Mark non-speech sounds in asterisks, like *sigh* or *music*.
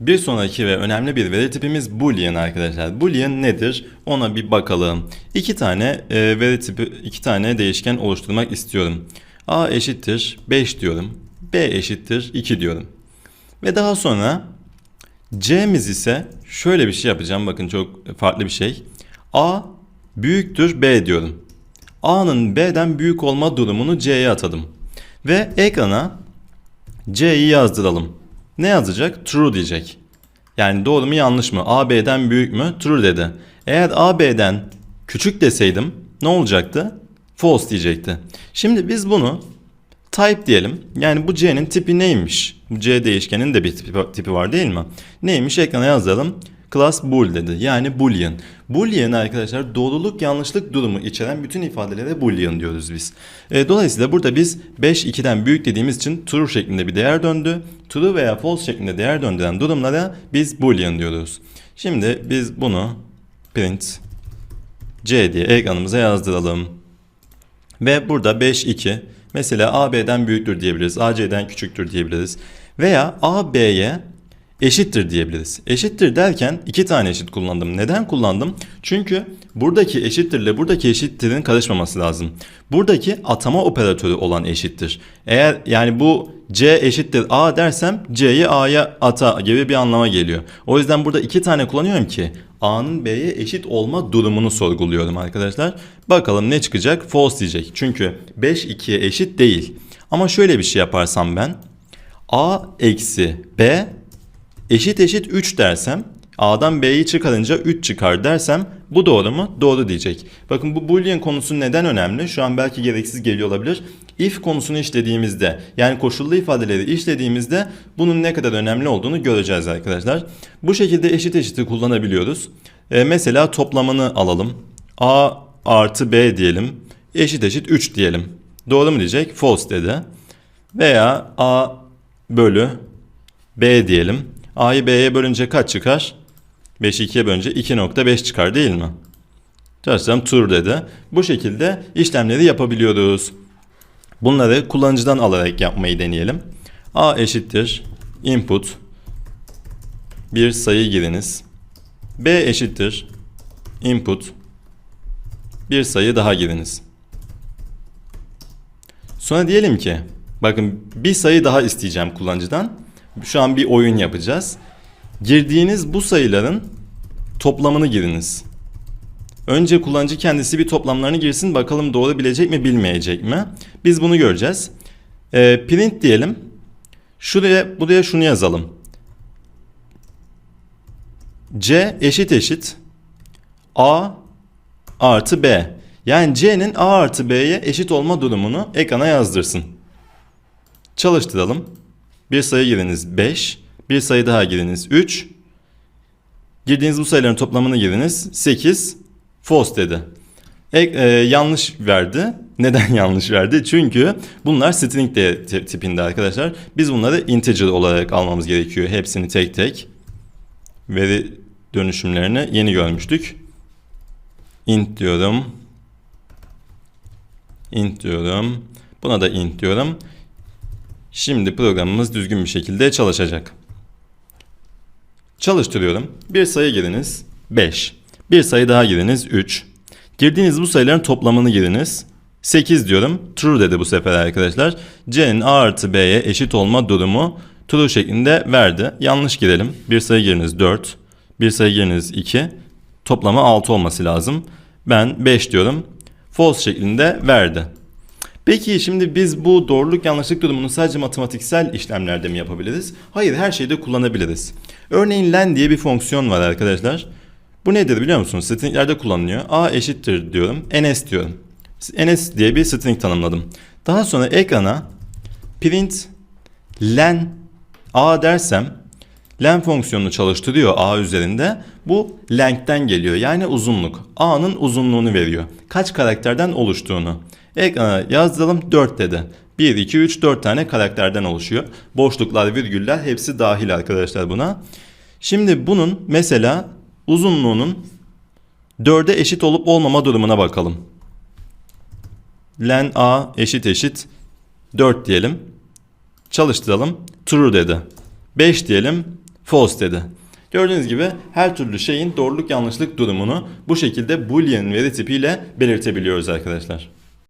Bir sonraki ve önemli bir veri tipimiz Boolean arkadaşlar. Boolean nedir? Ona bir bakalım. İki tane e, veri tipi, iki tane değişken oluşturmak istiyorum. A eşittir 5 diyorum. B eşittir 2 diyorum. Ve daha sonra C'miz ise şöyle bir şey yapacağım. Bakın çok farklı bir şey. A büyüktür B diyorum. A'nın B'den büyük olma durumunu C'ye atadım. Ve ekrana C'yi yazdıralım. Ne yazacak? True diyecek. Yani doğru mu yanlış mı? A B'den büyük mü? True dedi. Eğer A B'den küçük deseydim ne olacaktı? False diyecekti. Şimdi biz bunu type diyelim. Yani bu C'nin tipi neymiş? Bu C değişkenin de bir tipi, tipi var değil mi? Neymiş? Ekrana yazalım. Class bool dedi. Yani boolean. Boolean arkadaşlar doğruluk yanlışlık durumu içeren bütün ifadelere boolean diyoruz biz. E, dolayısıyla burada biz 5 2'den büyük dediğimiz için true şeklinde bir değer döndü. True veya false şeklinde değer döndüren durumlara biz boolean diyoruz. Şimdi biz bunu print c diye ekranımıza yazdıralım. Ve burada 5 2 mesela A B'den büyüktür diyebiliriz. A C'den küçüktür diyebiliriz. Veya A B'ye eşittir diyebiliriz. Eşittir derken iki tane eşit kullandım. Neden kullandım? Çünkü buradaki eşittirle buradaki eşittirin karışmaması lazım. Buradaki atama operatörü olan eşittir. Eğer yani bu C eşittir A dersem C'yi A'ya ata gibi bir anlama geliyor. O yüzden burada iki tane kullanıyorum ki A'nın B'ye eşit olma durumunu sorguluyorum arkadaşlar. Bakalım ne çıkacak? False diyecek. Çünkü 5 2'ye eşit değil. Ama şöyle bir şey yaparsam ben A eksi B eşit eşit 3 dersem A'dan B'yi çıkarınca 3 çıkar dersem bu doğru mu? Doğru diyecek. Bakın bu boolean konusu neden önemli? Şu an belki gereksiz geliyor olabilir. If konusunu işlediğimizde yani koşullu ifadeleri işlediğimizde bunun ne kadar önemli olduğunu göreceğiz arkadaşlar. Bu şekilde eşit eşiti kullanabiliyoruz. Ee, mesela toplamını alalım. A artı B diyelim. Eşit eşit 3 diyelim. Doğru mu diyecek? False dedi. Veya A bölü B diyelim. A'yı B'ye bölünce kaç çıkar? 5'i 2'ye bölünce 2.5 çıkar değil mi? Çalıştıralım true dedi. Bu şekilde işlemleri yapabiliyoruz. Bunları kullanıcıdan alarak yapmayı deneyelim. A eşittir input bir sayı giriniz. B eşittir input bir sayı daha giriniz. Sonra diyelim ki bakın bir sayı daha isteyeceğim kullanıcıdan. Şu an bir oyun yapacağız. Girdiğiniz bu sayıların toplamını giriniz. Önce kullanıcı kendisi bir toplamlarını girsin bakalım doğru bilecek mi bilmeyecek mi? Biz bunu göreceğiz. Ee, print diyelim. Şuraya buraya şunu yazalım. C eşit eşit A artı B. Yani C'nin A artı B'ye eşit olma durumunu ekrana yazdırsın. Çalıştıralım. Bir sayı giriniz 5. Bir sayı daha giriniz 3. Girdiğiniz bu sayıların toplamını giriniz 8. False dedi. E, e, yanlış verdi. *laughs* Neden yanlış verdi? Çünkü bunlar string de tipinde arkadaşlar. Biz bunları integer olarak almamız gerekiyor. Hepsini tek tek. Veri dönüşümlerini yeni görmüştük. int diyorum. int diyorum. Buna da int diyorum. Şimdi programımız düzgün bir şekilde çalışacak. Çalıştırıyorum. Bir sayı giriniz 5. Bir sayı daha giriniz 3. Girdiğiniz bu sayıların toplamını giriniz. 8 diyorum. True dedi bu sefer arkadaşlar. C'nin A artı B'ye eşit olma durumu true şeklinde verdi. Yanlış girelim. Bir sayı giriniz 4. Bir sayı giriniz 2. Toplamı 6 olması lazım. Ben 5 diyorum. False şeklinde verdi. Peki şimdi biz bu doğruluk yanlışlık durumunu sadece matematiksel işlemlerde mi yapabiliriz? Hayır her şeyde kullanabiliriz. Örneğin len diye bir fonksiyon var arkadaşlar. Bu nedir biliyor musunuz? Stringlerde kullanılıyor. A eşittir diyorum. ns diyorum. ns diye bir string tanımladım. Daha sonra ekrana print len a dersem len fonksiyonunu çalıştırıyor a üzerinde. Bu length'ten geliyor. Yani uzunluk. a'nın uzunluğunu veriyor. Kaç karakterden oluştuğunu. Ekrana yazdıralım 4 dedi. 1, 2, 3, 4 tane karakterden oluşuyor. Boşluklar, virgüller hepsi dahil arkadaşlar buna. Şimdi bunun mesela uzunluğunun 4'e eşit olup olmama durumuna bakalım. Len a eşit eşit 4 diyelim. Çalıştıralım. True dedi. 5 diyelim. false dedi. Gördüğünüz gibi her türlü şeyin doğruluk yanlışlık durumunu bu şekilde boolean veri tipiyle belirtebiliyoruz arkadaşlar.